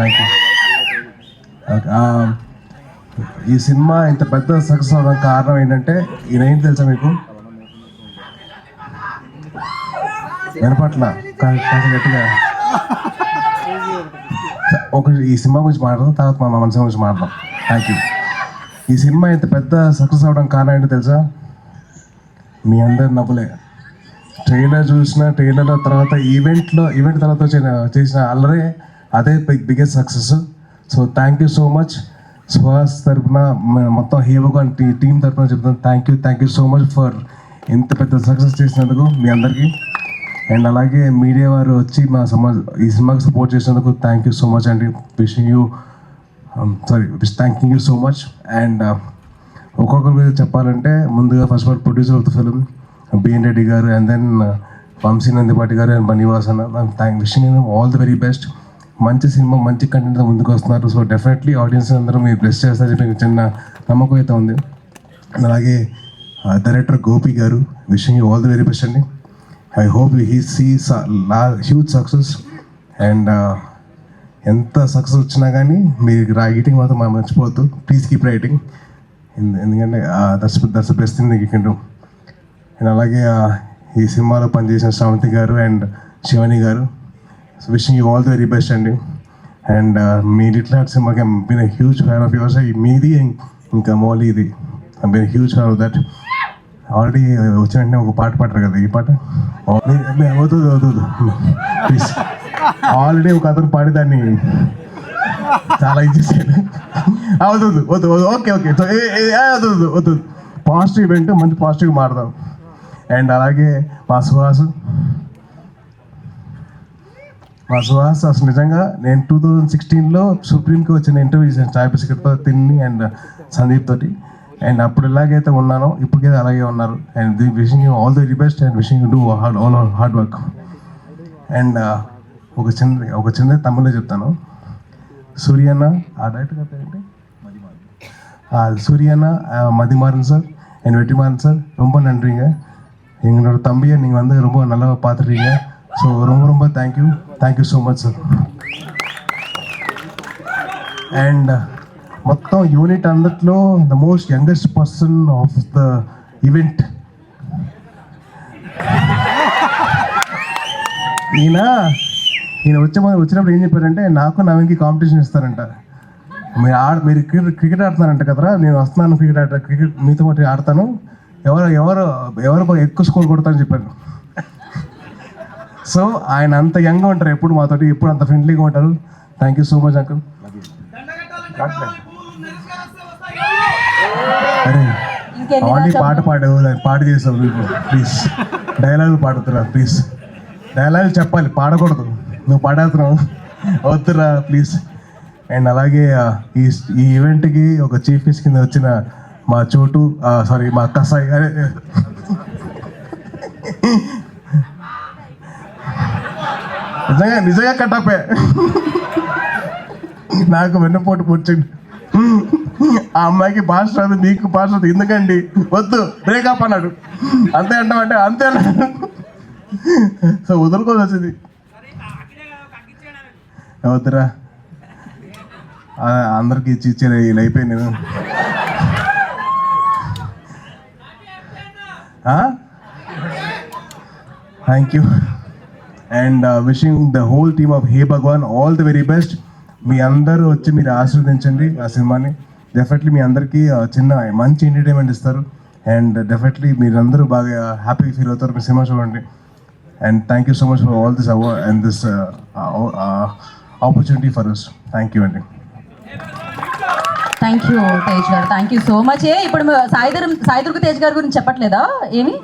Thank you um, ఈ cinema ఇంత పెద్ద సక్సెస్ అవడానికి కారణం ఏంటంటే ఈయన తెలుసా మీకు? వినపట్ల? కాస్త గట్టిగా. ఒక ఈ సినిమా గురించి మాట్లాడదాం తర్వాత మా మనసు గురించి మాట్లాడదాం. థ్యాంక్ యూ ఈ సినిమా ఇంత పెద్ద సక్సెస్ అవ్వడం కారణం ఏంటో తెలుసా? మీ అందరి నవ్వులే. ట్రైలర్ చూసిన ట్రైలర్ తర్వాత ఈవెంట్లో ఈవెంట్ తర్వాత చేసిన అల్లరే అదే biggest success so thank you so much Suhas తరపున మొత్తం హీరోగాన్ టీం తరపున చెప్తాను thank you thank you so much for ఇంత పెద్ద సక్సెస్ చేసినందుకు మీ అందరికీ. అండ్ అలాగే మీడియా వారు వచ్చి మా సమాజ్ ఈ సినిమాకి సపోర్ట్ చేసినందుకు థ్యాంక్ యూ సో మచ్ అండి. Wishing you sorry wish thank you so much and ఒక్కొక్కరి మీద చెప్పాలంటే ముందుగా first of all producer of the film BN Reddy గారు and then uh, Vamsi Nandipati గారు and Bunny Vas thank wishing all the very best మంచి cinema మంచి content ముందుకు వస్తున్నారు. సో డెఫినెట్లీ ఆడియన్స్ అందరూ మీరు బ్లెస్ చేస్తారని చెప్పి చిన్న నమ్మకం అయితే ఉంది. అలాగే డైరెక్టర్ గోపి గారు wishing you all the very best అండి. I hope he sees huge success and ఎంత సక్సెస్ వచ్చినా కానీ మీరు రైటింగ్ మాత్రం మనం మర్చిపోవద్దు. ప్లీజ్ కీప్ రైటింగ్ ఎందుకంటే that's that's best thing you can do and అలాగే ఈ సినిమాలో పనిచేసిన శ్రవంతి గారు అండ్ శివాని గారు wishing you all the very best అండి అండ్ మీ లిటిల్ హార్ట్ సినిమాకి been huge fan of yours మీది ఇంకా మౌలి ఇది been huge fan of that already వచ్చిన వెంటనే ఒక పాట పాడరు కదా ఈ పాట? అవుతుంది అవుతుంది ప్లీజ్ ఆల్రెడీ ఒక అతను పాడి దాన్ని చాలా ఇది అవుతుంది వద్దు ఓకే ఓకే అవుతుంది వద్దు పాజిటివ్ ఈవెంట్ మంచి పాజిటివ్ మాడదాం అండ్ అలాగే మా సుహాస్ మా సుహాస్ అసలు నిజంగా నేను టూ థౌజండ్ సిక్స్టీన్లో సుప్రీంకి వచ్చిన ఇంటర్వ్యూ చేశాను చాయ్ బిస్కెట్తో తిన్ని అండ్ సందీప్ తోటి అండ్ అప్పుడు ఎలాగైతే ఉన్నానో ఇప్పటికైతే అలాగే ఉన్నారు and the wishing you all the very best and wishing you do hard all hard work and ఒక చిన్న ఒక చిన్న తమిళలో చెప్తాను సూర్యన్న ఆ డైరెక్టర్ గారి పేరు ఏంటి ஆ, சூரியனா ஆ, மதிமாறன் சார் என் வெற்றிமாறன் சார் ரொம்ப நன்றிங்க எங்களோட தம்பியை நீங்கள் வந்து ரொம்ப நல்லா பார்த்துருக்கீங்க ஸோ ரொம்ப ரொம்ப thank you thank you so much sir and మొత్తం unit అందట్లో the most youngest person of the event ఈయన ఈయన వచ్చే ముందు వచ్చినప్పుడు ఏం చెప్పారంటే నాకు నవీన్కి కాంపిటీషన్ ఇస్తారంట మీరు ఆడ మీరు క్రికెట్ క్రికెట్ ఆడుతున్నారంట కదరా నేను వస్తున్నాను క్రికెట్ ఆడ క్రికెట్ మీతో పాటు ఆడతాను ఎవరు ఎవరు ఎవరు బాగా ఎక్కువ స్కోర్ కొడతారని చెప్పాను సో ఆయన అంత యంగ్గా ఉంటారు. ఎప్పుడు మాతోటి ఎప్పుడు అంత ఫ్రెండ్లీగా ఉంటారు. Thank you so much uncle అరే ఆల్రెడీ పాట దాన్ని పాట చేసావు నువ్వు. ప్లీజ్ డైలాగులు పాడుతురా ప్లీజ్ డైలాగులు చెప్పాలి పాడకూడదు. నువ్వు పాడేస్తున్నావు. వద్దురా ప్లీజ్ అండ్ అలాగే ఈ ఈ ఈవెంట్కి ఒక చీఫ్ గెస్ట్ కింద వచ్చిన మా చోటు సారీ మా కసాయి అరే నిజంగా నిజంగా కట్టపే నాకు వెన్నపోటు పొచ్చింది ఆ అమ్మాయికి భాష రాదు నీకు భాష రాదు. ఎందుకండి? వద్దు బ్రేకప్ అన్నాడు. అంతే అంటామంటే అంతే అన్నాడు. సో వదులుకోవాల్సి వచ్చింది వద్దురా. అందరికి ఇచ్చి ఇచ్చారు ఇలా అయిపోయింది. నేను thank you and wishing the whole team of hey Bhagwan all the very best మీ అందరూ వచ్చి మీరు ఆశీర్వదించండి ఆ సినిమాని. డెఫినెట్లీ మీ అందరికీ చిన్న మంచి ఎంటర్టైన్మెంట్ ఇస్తారు. అండ్ డెఫినెట్లీ మీరందరూ బాగా హ్యాపీ ఫీల్ అవుతారు మీ సినిమా చూడండి. And thank you so much for all this hour and this opportunity for us thank you అండి. Thank you Tej garu. Thank you so much ఇప్పుడు సాయిధర్ సాయిదుర్గ తేజ్ గారి గురించి చెప్పట్లేదా? ఏమి?